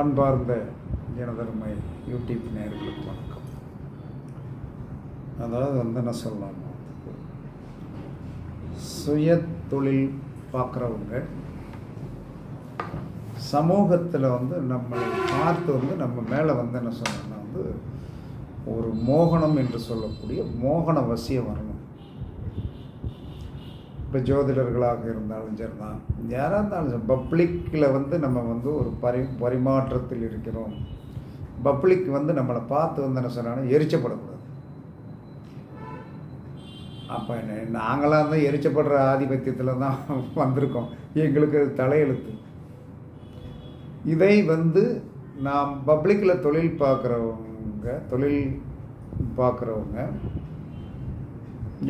அன்பார்ந்த ஜனதர்மை யூடியூப் நேர்களுக்கு வணக்கம். அதாவது வந்து என்ன சொல்லலாம்? சுய தொழில் பார்க்குறவங்க சமூகத்தில் வந்து நம்மளை பார்த்து வந்து நம்ம மேலே வந்து என்ன சொல்லணும்னா வந்து ஒரு மோகனம் என்று சொல்லக்கூடிய மோகன வசியம் வரணும். இப்போ ஜோதிடர்களாக இருந்தாலும் சரி தான் யாராக இருந்தாலும் சரி பப்ளிக்கில் வந்து நம்ம வந்து ஒரு பரி பரிமாற்றத்தில் இருக்கிறோம். பப்ளிக் வந்து நம்மளை பார்த்து வந்து என்ன சொன்னாலும் எரிச்சப்படக்கூடாது. அப்போ என்ன நாங்களாக இருந்தால் எரிச்சப்படுற ஆதிபத்தியத்தில் தான் வந்திருக்கோம். எங்களுக்கு தலையெழுத்து. இதை வந்து நாம் பப்ளிக்கில் தொழில் பார்க்குறவங்க தொழில் பார்க்குறவங்க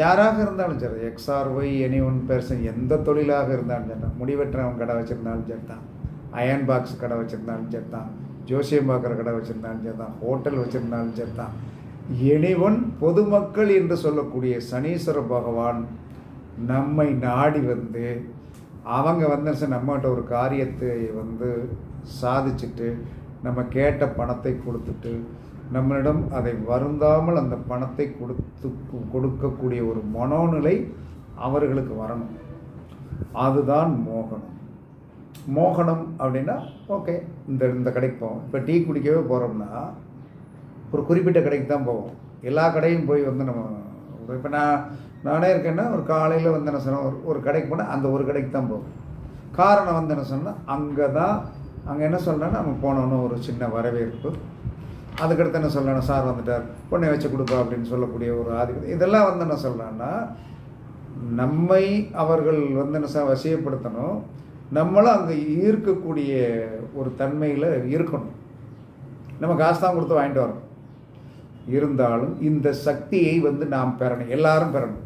யாராக இருந்தாலும் சரி x or y any one person எந்த தொழிலாக இருந்தாலும் சரி தான் முடிவெட்டுறவன் கடை வச்சுருந்தாலும் சரி தான். அயன் பாக்ஸ் கடை வச்சுருந்தாலும் சரி தான். ஜோசியம் பார்க்குற கடை வச்சுருந்தாலும் சரி தான். ஹோட்டல் வச்சுருந்தாலும் சரி தான். எனி ஒன் பொதுமக்கள் என்று சொல்லக்கூடிய சனீஸ்வர பகவான் நம்மை நாடி வந்து அவங்க வந்து நம்மகிட்ட ஒரு காரியத்தை வந்து சாதிச்சுட்டு நம்ம கேட்ட பணத்தை கொடுத்துட்டு நம்மளிடம் அதை வருந்தாமல் அந்த பணத்தை கொடுத்து கொடுக்கக்கூடிய ஒரு மனோநிலை அவர்களுக்கு வரணும். அதுதான் மோகனம். மோகனம் அப்படின்னா ஓகே இந்த இந்த கடைக்கு போவோம். இப்போ டீ குடிக்கவே போகிறோம்னா ஒரு குறிப்பிட்ட கடைக்கு தான் போவோம். எல்லா கடையும் போய் வந்து நம்ம இப்போ நான் நானே இருக்கேன்னா ஒரு காலையில் வந்து என்ன சொன்னால் ஒரு ஒரு கடைக்கு போனால் அந்த ஒரு கடைக்கு தான் போவோம். காரணம் வந்து என்ன சொன்னால் அங்கே தான் அங்கே என்ன சொல்கிறேன்னா நம்ம போனோன்னு ஒரு சின்ன வரவேற்பு. அதுக்கடுத்து என்ன சொல்லணும்? சார் வந்துட்டார். பொண்ணை வச்சு கொடுப்பா அப்படின்னு சொல்லக்கூடிய ஒரு ஆதி இதெல்லாம் வந்து என்ன சொல்கிறேன்னா நம்மை அவர்கள் வந்து என்ன சார் வசியப்படுத்தணும். நம்மளும் அங்கே ஈர்க்கக்கூடிய ஒரு தன்மையில் இருக்கணும். நம்ம காசு தான் கொடுத்து வாங்கிட்டு வரணும். இருந்தாலும் இந்த சக்தியை வந்து நாம் பெறணும். எல்லாரும் பெறணும்.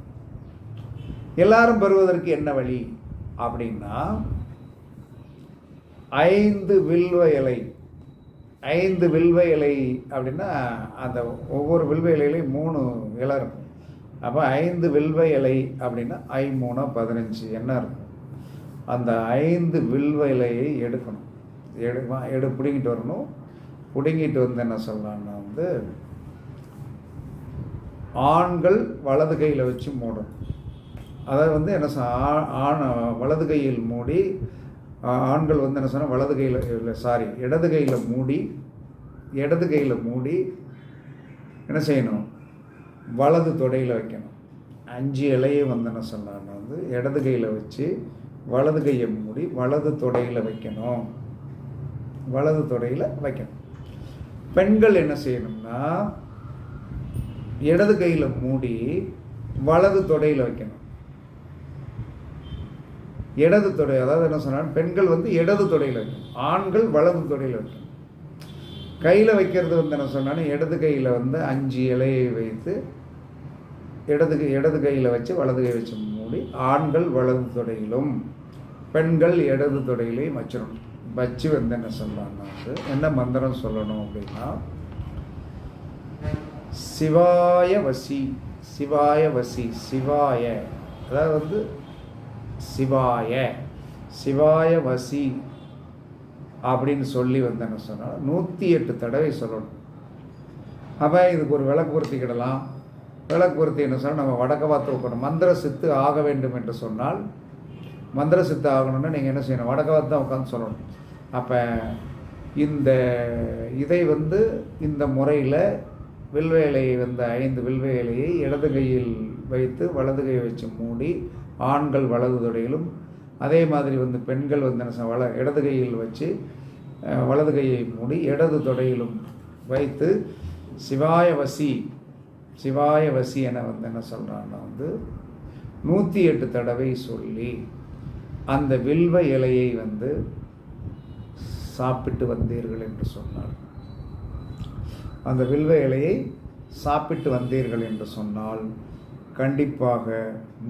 எல்லாரும் பெறுவதற்கு என்ன வழி? அப்படின்னா ஐந்து வில்வ இலை ஐந்து வில்வ இலை அப்படின்னா அந்த ஒவ்வொரு வில்வ இலையிலையும் மூணு இலை இருக்கும். அப்போ ஐந்து வில்வ இலை அப்படின்னா ஐ மூணு பதினஞ்சு என்ன இருக்கும்? அந்த ஐந்து வில்வ இலையை எடுக்கணும். எடு எடு பிடுங்கிட்டு வரணும். பிடுங்கிட்டு வந்து என்ன சொல்லலாம்னா வந்து ஆண்கள் வலது கையில் வச்சு மூடணும். அதாவது வந்து என்ன சொ ஆண் வலது கையில் மூடி ஆண்கள் வந்து என்ன சொன்னால் வலது கையில் இல்லை சாரி இடது கையில் மூடி இடது கையில் மூடி என்ன செய்யணும்? வலது தொடையில் வைக்கணும். அஞ்சு இலையை வந்து என்ன சொன்னான்னா வந்து இடது கையில் வச்சு வலது கையை மூடி வலது தொடையில் வைக்கணும். வலது தொடையில் வைக்கணும். பெண்கள் என்ன செய்யணும்னா இடது கையில் மூடி வலது தொடையில் வைக்கணும். இடது தொடை அதாவது என்ன சொன்னால் பெண்கள் வந்து இடது தொடையில் வைக்கணும் ஆண்கள் வலது தொடையில் வைக்கணும் கையில் வைக்கிறது வந்து என்ன சொன்னாலும் இடது கையில் வந்து அஞ்சு இலையை வைத்து இடது கை இடது கையில் வச்சு வலது கை வச்சு மூடி ஆண்கள் வலது தொடையிலும் பெண்கள் இடது தொடையிலையும் வச்சிடணும். வச்சு வந்து என்ன சொல்லலாம்னா என்ன மந்திரம் சொல்லணும் அப்படின்னா சிவாய வசி சிவாய வசி சிவாய. அதாவது வந்து சிவாய சிவாய வசி அப்படின்னு சொல்லி வந்து என்ன சொன்னால் நூற்றி எட்டு தடவை சொல்லணும். அப்போ இதுக்கு ஒரு விளக்கு பொருத்திக்கிடலாம். விளக்கு பொருத்தி என்ன சொன்னால் நம்ம வடக்க பார்த்து வைக்கணும். மந்திர சித்து ஆக வேண்டும் என்று சொன்னால் மந்திர சித்து ஆகணும்னா நீங்கள் என்ன செய்யணும்? வடக்க பார்த்து தான் உட்காந்து சொல்லணும். அப்போ இந்த இதை வந்து இந்த முறையில் வில்வேலையை வந்து ஐந்து வில்வேலையை இடது கையில் வைத்து வலது கை வச்சு மூடி ஆண்கள் வலது தொடையிலும் அதே மாதிரி வந்து பெண்கள் வந்து என்ன வள இடது கையில் வச்சு வலது கையை மூடி இடது தொடையிலும் வைத்து சிவாய வசி சிவாய வசி என வந்து என்ன சொல்கிறான்னா வந்து நூற்றி எட்டு தடவை சொல்லி அந்த வில்வ இலையை வந்து சாப்பிட்டு வந்தீர்கள் என்று சொன்னார். அந்த வில்வ இலையை சாப்பிட்டு வந்தீர்கள் என்று சொன்னால் கண்டிப்பாக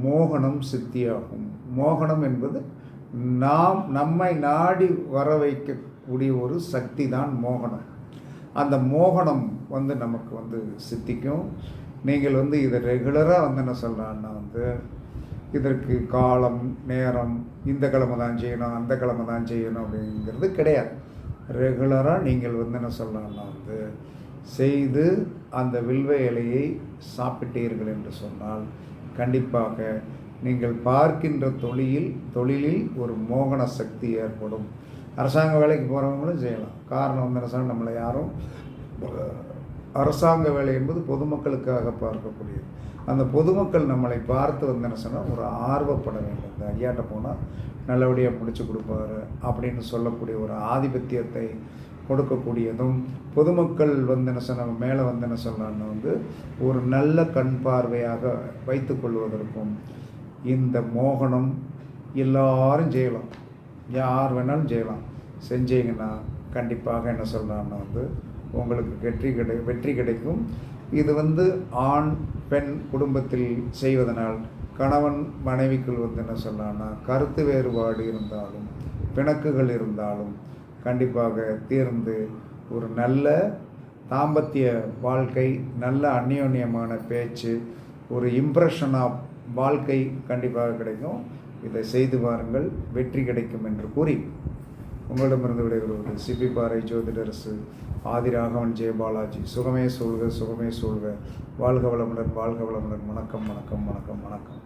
மோகனம் சித்தியாகும். மோகனம் என்பது நாம் நம்மை நாடி வர வைக்கக்கூடிய ஒரு சக்தி தான் மோகனம். அந்த மோகனம் வந்து நமக்கு வந்து சித்திக்கும். நீங்கள் வந்து இதை ரெகுலராக வந்து என்ன சொல்கிறான்னா வந்து இதற்கு காலம் நேரம் இந்த கிழமை தான் செய்யணும் அந்த கிழமை தான் செய்யணும் அப்படிங்கிறது கிடையாது. ரெகுலராக நீங்கள் வந்து என்ன சொல்லலான்னா வந்து செய்து அந்த வில்வ இலையை சாப்பிட்டீர்கள் என்று சொன்னால் கண்டிப்பாக நீங்கள் பார்க்கின்ற தொழிலில் தொழிலில் ஒரு மோகன சக்தி ஏற்படும். அரசாங்க வேலைக்கு போகிறவங்களும் செய்யலாம். காரணம் வந்து என்ன நம்மளை யாரும் அரசாங்க வேலை என்பது பொதுமக்களுக்காக பார்க்கக்கூடியது. அந்த பொதுமக்கள் நம்மளை பார்த்து வந்து சொன்னால் ஒரு ஆர்வப்பட வேண்டும். இந்த ஐயாட்ட போனால் நல்லபடியாக முடிச்சு கொடுப்பாரு அப்படின்னு சொல்லக்கூடிய ஒரு ஆதிபத்தியத்தை கொடுக்கக்கூடியதும் பொதுமக்கள் வந்து என்ன சொன்ன மேலே வந்து என்ன சொல்லலாம்னு வந்து ஒரு நல்ல கண் பார்வையாக வைத்துக்கொள்வதற்கும் இந்த மோகனம் எல்லாரும் செய்யலாம். யார் வேணாலும் செய்யலாம். செஞ்சீங்கன்னா கண்டிப்பாக என்ன சொல்கிறான்னா வந்து உங்களுக்கு வெற்றி கிடை வெற்றி கிடைக்கும். இது வந்து ஆண் பெண் குடும்பத்தில் செய்வதனால் கணவன் மனைவிக்குள் வந்து என்ன சொல்லலாம்னா கருத்து வேறுபாடு இருந்தாலும் பிணக்குகள் இருந்தாலும் கண்டிப்பாக தீர்ந்து ஒரு நல்ல தாம்பத்திய வாழ்க்கை நல்ல அந்யோன்யமான பேச்சு ஒரு இம்ப்ரெஷன் ஆஃப் வாழ்க்கை கண்டிப்பாக கிடைக்கும். இதை செய்து பாருங்கள் வெற்றி கிடைக்கும் என்று கூறி உங்களிடமிருந்து விடைபெறுவது சிபி பாறை ஜோதிடரசு ஆதிராகவன் ஜெயபாலாஜி சுகமே சூழ்க சுகமே சூழ்க. வாழ்க வளமுடன் வாழ்க வளமுடன். வணக்கம் வணக்கம் வணக்கம் வணக்கம்.